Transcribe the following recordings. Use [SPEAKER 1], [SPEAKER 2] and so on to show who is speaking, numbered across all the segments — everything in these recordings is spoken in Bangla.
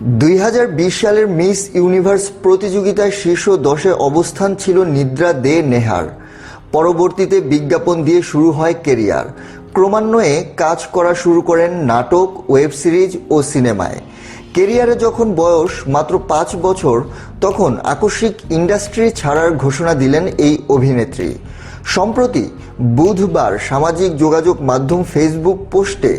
[SPEAKER 1] দুই হাজার বিশ সালের মিস ইউনিভার্স প্রতিযোগিতায় শীর্ষ দশে অবস্থান ছিল নিদ্রা দে নেহার। পরবর্তীতে বিজ্ঞাপন দিয়ে শুরু হয় কেরিয়ার। ক্রমান্বয়ে কাজ করা শুরু করেন নাটক, ওয়েব সিরিজ ও সিনেমায়। কেরিয়ারে যখন বয়স মাত্র পাঁচ বছর, তখন আকস্মিক ইন্ডাস্ট্রি ছাড়ার ঘোষণা দিলেন এই অভিনেত্রী। সম্প্রতি বুধবার সামাজিক যোগাযোগ মাধ্যম ফেসবুক পোস্টে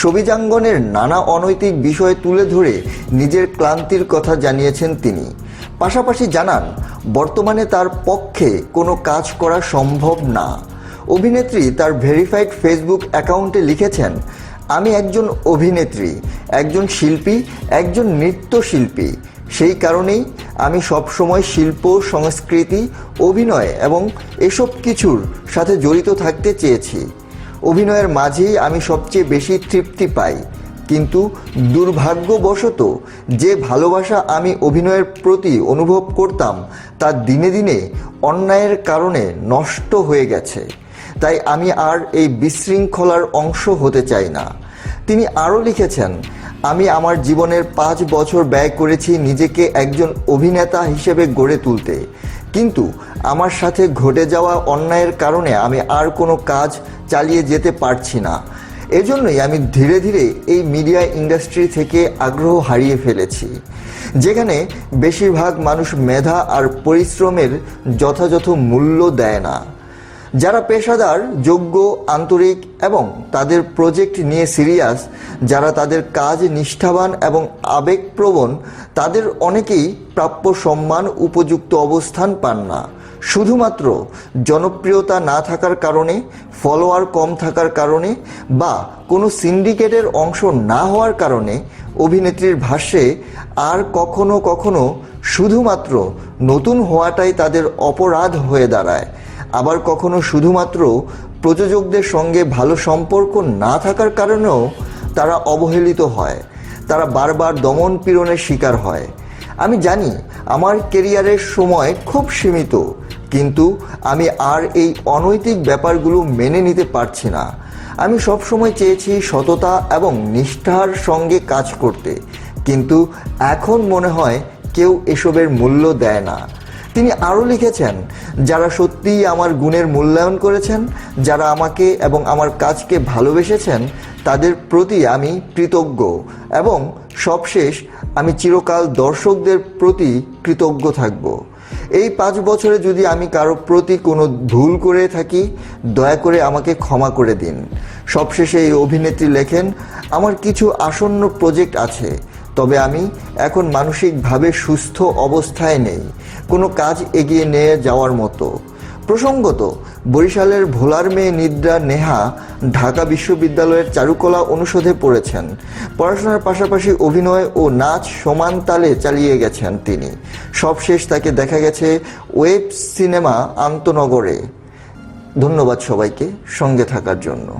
[SPEAKER 1] সবিজাঙ্গনের নানা অনৈতিক বিষয় তুলে ধরে নিজের ক্লান্তির কথা জানিয়েছেন তিনি। পাশাপাশি জানান, বর্তমানে তার পক্ষে কোনো কাজ করা সম্ভব না। অভিনেত্রী তার ভেরিফাইড ফেসবুক অ্যাকাউন্টে লিখেছেন, আমি একজন অভিনেত্রী, একজন শিল্পী, একজন নৃত্যশিল্পী। সেই কারণেই আমি সবসময় শিল্প, সংস্কৃতি, অভিনয় এবং এসব কিছুর সাথে জড়িত থাকতে চেয়েছি। অভিনয়ের মাঝেই আমি সবচেয়ে বেশি তৃপ্তি পাই। কিন্তু দুর্ভাগ্যবশত যে ভালোবাসা আমি অভিনয়ের প্রতি অনুভব করতাম, তা দিনে দিনে অন্যায়ের কারণে নষ্ট হয়ে গেছে। তাই আমি আর এই বিশৃঙ্খলার অংশ হতে চাই না। তিনি আরও লিখেছেন, আমি আমার জীবনের পাঁচ বছর ব্যয় করেছি নিজেকে একজন অভিনেতা হিসেবে গড়ে তুলতে। কিন্তু আমার সাথে ঘটে যাওয়া অন্যায়ের কারণে আমি আর কোনো কাজ চালিয়ে যেতে পারছি না। এজন্যই আমি ধীরে ধীরে এই মিডিয়া ইন্ডাস্ট্রি থেকে আগ্রহ হারিয়ে ফেলেছি, যেখানে বেশিরভাগ মানুষ মেধা আর পরিশ্রমের যথাযথ মূল্য দেয় না। যারা পেশাদার, যোগ্য, আন্তরিক এবং তাদের প্রজেক্ট নিয়ে সিরিয়াস, যারা তাদের কাজ নিষ্ঠাবান এবং আবেগপ্রবণ, তাদের অনেকেই প্রাপ্য সম্মান, উপযুক্ত অবস্থান পান না। শুধুমাত্র জনপ্রিয়তা না থাকার কারণে, ফলোয়ার কম থাকার কারণে বা কোনো সিন্ডিকেটের অংশ না হওয়ার কারণে অভিনেত্রীর ভাষ্যে আর কখনো কখনো শুধুমাত্র নতুন হওয়াটাই তাদের অপরাধ হয়ে দাঁড়ায়। আবার কখনো শুধুমাত্র প্রযোজকদের সঙ্গে ভালো সম্পর্ক না থাকার কারণেও তারা অবহেলিত হয়। তারা বারবার দমন পীড়নের শিকার হয়। আমি জানি আমার কেরিয়ারের সময় খুব সীমিত, কিন্তু আমি আর এই অনৈতিক ব্যাপারগুলো মেনে নিতে পারছি না। আমি সবসময় চেয়েছি সততা এবং নিষ্ঠার সঙ্গে কাজ করতে, কিন্তু এখন মনে হয় কেউ এসবের মূল্য দেয় না। তিনি আরও লিখেছেন, যারা সত্যিই আমার গুণের মূল্যায়ন করেছেন, যারা আমাকে এবং আমার কাজকে ভালোবেসেছেন, তাদের প্রতি আমি কৃতজ্ঞ এবং সবশেষ আমি চিরকাল দর্শকদের প্রতি কৃতজ্ঞ থাকব। এই পাঁচ বছরে যদি আমি কারও প্রতি কোনো ভুল করে থাকি, দয়া করে আমাকে ক্ষমা করে দিন। সবশেষে এই অভিনেত্রী লেখেন, আমার কিছু আসন্ন প্রজেক্ট আছে তবে আমি এখন মানসিকভাবে সুস্থ অবস্থায় নেই। কোনো কাজ এগিয়ে নিয়ে যাওয়ার মতো। প্রসঙ্গত, বরিশালের ভোলার মেয়ে নিদ্রা নেহা ঢাকা বিশ্ববিদ্যালয়ের চারুকলা অনুষদে পড়েছেন। পড়াশোনার পাশাপাশি অভিনয় ও নাচ সমান তালে চালিয়ে গেছেন তিনি। সবশেষ তাকে দেখা গেছে ওয়েব সিনেমা আন্তনগরে। ধন্যবাদ সবাইকে সঙ্গে থাকার জন্য।